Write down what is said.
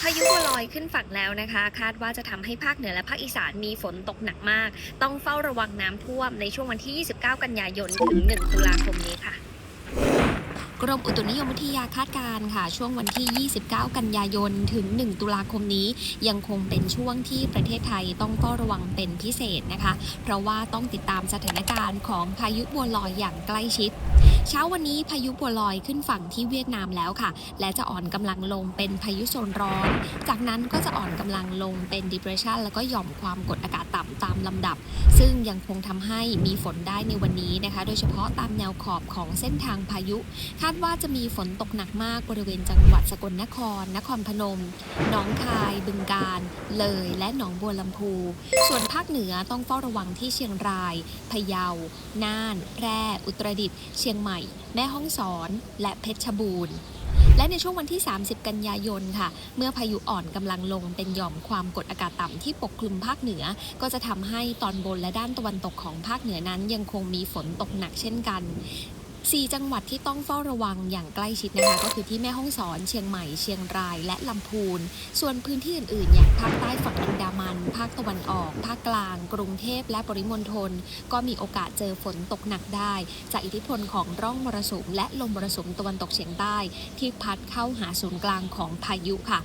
พายุบัวลอยขึ้นฝั่งแล้วนะคะ คาดว่าจะทำให้ภาคเหนือและภาคอีสานมีฝนตกหนักมาก ต้องเฝ้าระวังน้ำท่วมในช่วงวันที่ 29 กันยายน ถึง 1 ตุลาคมนี้ค่ะกรมอุตุนิยมวิทยาคาดการณ์ค่ะ ช่วงวันที่ 29 กันยายน ถึง 1 ตุลาคมนี้ ยังคงเป็นช่วงที่ประเทศไทยต้องเฝ้าระวังเป็นพิเศษนะคะ เพราะว่าต้องติดตามสถานการณ์ของพายุบัวลอยอย่างใกล้ชิด เช้าวันนี้พายุบัวลอยขึ้นฝั่งที่เวียดนามแล้วค่ะ และจะอ่อนกำลังลงเป็นพายุโซนร้อน จากนั้นก็จะอ่อนกำลังลงเป็น depression แล้วก็หย่อมความกดอากาศต่ำตามลำดับ ซึ่งยังคงทำให้มีฝนได้ในวันนี้นะคะ โดยเฉพาะตามแนวขอบของเส้นทางพายุ คาดว่าจะมีฝนตกหนักมากบริเวณจังหวัดสกลนคร นครพนม หนองคาย บึงกาฬ เลย และหนองบัวลำพู ส่วนภาคเหนือต้องเฝ้าระวังที่เชียงราย พะเยา น่าน แพร่ อุตรดิตถ์ เชียงใหม่ แม่ฮ่องสอน และเพชรบูรณ์ และในช่วงวันที่ 30 กันยายนค่ะ เมื่อพายุอ่อนกำลังลงเป็นหย่อมความกดอากาศต่ำที่ปกคลุมภาคเหนือ ก็จะทำให้ตอนบนและด้านตะวันตกของภาคเหนือนั้นยังคงมีฝนตกหนักเช่นกัน 4 จังหวัดที่ต้องเฝ้าระวังอย่างใกล้ชิดนะคะ ก็คือที่แม่ฮ่องสอน เชียงใหม่ เชียงราย และลำพูน ส่วนพื้นที่อื่นๆ อย่างภาคใต้ฝั่งอันดามัน ภาคตะวันออก ภาคกลาง กรุงเทพและปริมณฑลก็มีโอกาสเจอฝนตกหนักได้ จากอิทธิพลของร่องมรสุมและลมมรสุมตะวันตกเฉียงใต้ ที่พัดเข้าหาศูนย์กลางของพายุค่ะ